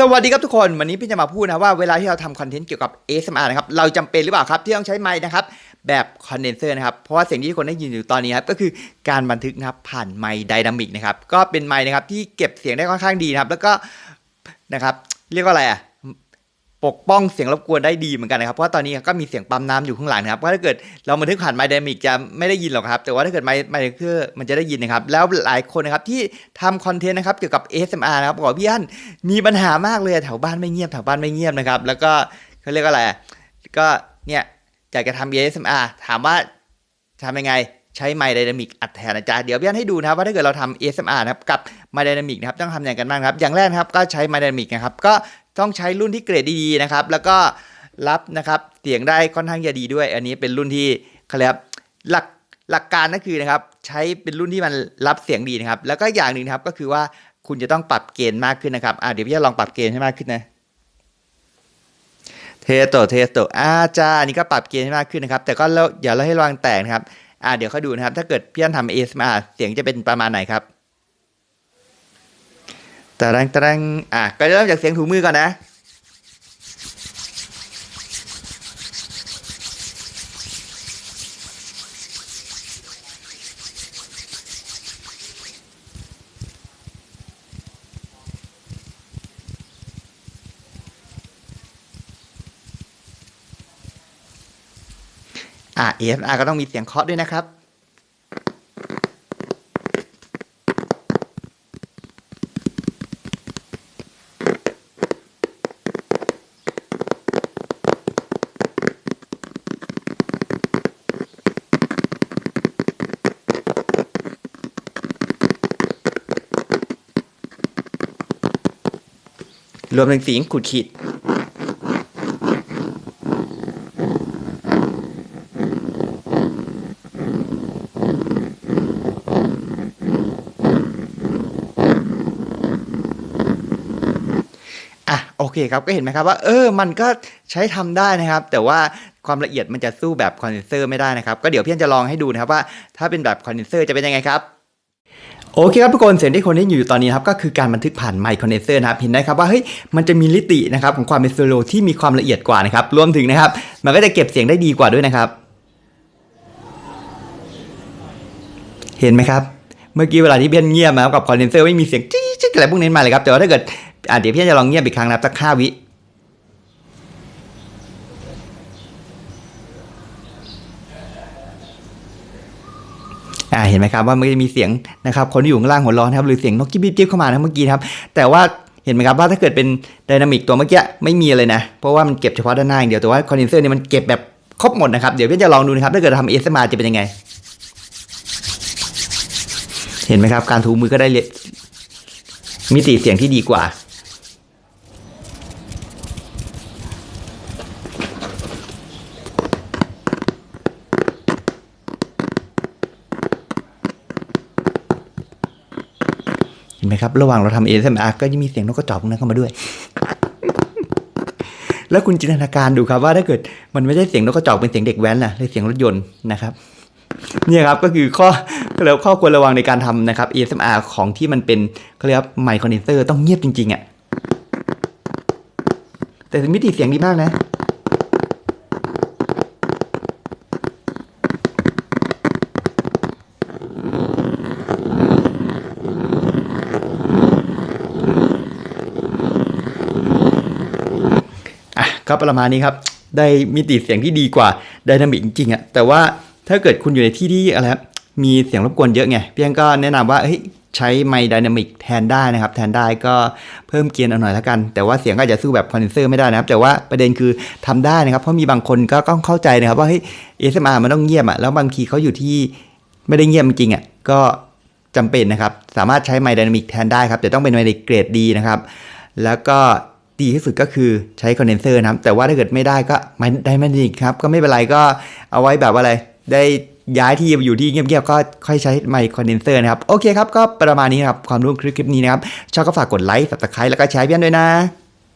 สวัสดีครับทุกคน วันนี้พี่จะมาพูดนะว่าเวลาที่เราทำคอนเทนต์เกี่ยวกับ ASMR นะครับเราจำเป็นหรือเปล่าครับที่ต้องใช้ไมค์นะครับแบบคอนเดนเซอร์นะครับเพราะว่าเสียงที่ทุกคนได้ยินอยู่ตอนนี้ครับก็คือการบันทึกนะครับผ่านไมค์ไดนามิกนะครับก็เป็นไมค์นะครับที่เก็บเสียงได้ค่อนข้างดีนะครับแล้วก็นะครับเรียกว่าอะไรอะ ปกป้องเสียงรบกวนได้ดีเหมือนกันนะครับ เพราะว่าตอนนี้ก็มีเสียงปั๊มน้ำอยู่ข้างหลังนะครับว่าถ้าเกิดเราบันทึกผ่านไมค์ไดมิกจะไม่ได้ยินหรอกครับ แต่ว่าถ้าเกิดไมค์ไมค์เกอร์มันจะได้ยินนะครับ แล้วหลายคนนะครับที่ทำคอนเทนต์นะครับเกี่ยวกับ ASMR นะครับบอกว่าพี่อันมีปัญหามากเลยแถวบ้านไม่เงียบแถวบ้านไม่เงียบนะครับ แล้วก็เขาเรียกว่าอะไรก็เนี่ยอยากจะทำ ASMR ถามว่าทำยังไง ใช้ไมค์ไดนามิกอัดแทนนะจ๊ะเดี๋ยวพี่อันให้ดูนะครับว่าถ้าเกิดเราทำ ASMR นะครับกับไมค์ไดนามิกนะครับต้องทำอย่างกันบ้างครับ อย่างแรกครับก็ใช้ไมค์ไดนามิกนะครับก็ต้องใช้รุ่นที่เกรดดีๆนะครับแล้วก็รับนะครับเสียงได้ค่อนข้างจะดีด้วย อันนี้เป็นรุ่นที่เขาเรียกหลักหลักการก็คือนะครับใช้เป็นรุ่นที่มันรับเสียงดีนะครับ แล้วก็อย่างหนึ่งครับก็คือว่าคุณจะต้องปรับเกณฑ์มากขึ้นนะครับอ่าเดี๋ยวพี่จะลองปรับเกณฑ์ให้มากขึ้นนะเทสโตเทสโตอ่าจ้าอันนี้ก็ปรับเกณฑ์ให้มากขึ้นนะครับ แต่ก็อย่าเราให้ระวังแตกนะครับ อ่าเดี๋ยวเขาดูนะครับ ถ้าเกิดพี่อันทำเอสมาเสียงจะเป็นประมาณไหนครับตะแรงตะแรงอะก็เริ่มจากเสียงถูมือก่อนนะ อ่า ASMR ก็ต้องมีเสียงเคาะด้วยนะครับ รวมถึงเสียงขูดขีด อะโอเคครับก็เห็นไหมครับว่าเออมันก็ใช้ทำได้นะครับ แต่ว่าความละเอียดมันจะสู้แบบคอนเดนเซอร์ไม่ได้นะครับ ก็เดี๋ยวพี่อนจะลองให้ดูนะครับว่าถ้าเป็นแบบคอนเดนเซอร์จะเป็นยังไงครับโอเคครับทุกคนเสียงที่คนได้อยู่ตอนนี้ครับก็คือการบันทึกผ่านไมค์คอนเดนเซอร์นะครับเห็นได้ครับว่าเฮ้ยมันจะมีลิตินะครับของความเป็นโซโลที่มีความละเอียดกว่านะครับรวมถึงนะครับ มันก็จะเก็บเสียงได้ดีกว่าด้วยนะครับ เห็นไหมครับ เมื่อกี้เวลาที่เพี้ยนเงียบนะครับกับคอนเดนเซอร์ไม่มีเสียงจี๊ดจี๊ดอะไรพวกนี้มาเลยครับแต่ว่าถ้าเกิด อะเดี๋ยวพี่จะลองเงียบอีกครั้งนะสักห้าวิอ่าเห็นไหมครับว่ามันจะมีเสียงนะครับคนที่อยู่ข้างล่างหัวร้อนนะครับหรือเสียงนกจิ๊บจิ๊บเข้ามานะเมื่อกี้ครับ แต่ว่าเห็นไหมครับว่าถ้าเกิดเป็นไดนามิกตัวเมื่อกี้ไม่มีเลยนะ เพราะว่ามันเก็บเฉพาะด้านหน้าอย่างเดียวแต่ว่าคอนเดนเซอร์เนี่ยมันเก็บแบบครบหมดนะครับ เดี๋ยวพี่จะลองดูนะครับ ถ้าเกิดทำเอสมาจะเป็นยังไง เห็นไหมครับ การถูมือก็ได้มิติเสียงที่ดีกว่า ไหมครับ ระหว่างเราทำ ASMR ก็ยังมีเสียงนกกระจอกพวกนั้นเข้ามาด้วย แล้วคุณจินตนาการดูครับว่าถ้าเกิดมันไม่ใช่เสียงนกกระจอกเป็นเสียงเด็กแว้นล่ะเป็นเสียงรถยนต์นะครับเนี่ยครับก็คือข้อแล้วข้อควรระวังในการทำนะครับ ASMR ของที่มันเป็นเขาเรียกว่าไมค์คอนเดนเซอร์ต้องเงียบจริงๆอะ่ะแต่มิติเสียงดีมากนะ อะก็ประมาณนี้ครับ ได้มิติเสียงที่ดีกว่าไดนามิกจริงๆอะ่ะแต่ว่าถ้าเกิดคุณอยู่ในที่ที่อะไรครับมีเสียงรบกวนเยอะไงพี่ยังก็แนะนำว่าเฮ้ยใช้ไมค์ไดนามิกแทนได้นะครับ แทนได้ก็เพิ่มเกียร์เอาหน่อยล้วกัน แต่ว่าเสียงก็จะสู้แบบคอนเดนเซอร์ไม่ได้นะครับ แต่ว่าประเด็นคือทำได้นะครับ เพราะมีบางคนก็ต้องเข้าใจนะครับ ว่าเฮ้ย ASMR มันต้องเงียบอะแล้วบางทีเขาอยู่ที่ไม่ได้เงียบจริงๆอะก็จำเป็นนะครับ สามารถใช้ไมค์ไดนามิกแทนได้ครับ แต่ต้องเป็นไมค์เกรดดีนะครับ แล้วก็ ดีที่สุดก็คือใช้คอนเดนเซอร์นะครับ แต่ว่าถ้าเกิดไม่ได้ก็ไม่ได้ไม่ดีครับ ก็ไม่เป็นไรก็เอาไว้แบบว่าอะไร ได้ย้ายที่อยู่ที่เงียบๆก็ค่อยใช้ไมค์คอนเดนเซอร์นะครับ โอเคครับ ก็ประมาณนี้นะครับ ความรู้คลิปนี้นะครับ ชอบก็ฝากกดไลค์ subscribe แล้วก็แชร์เพื่อนด้วยนะ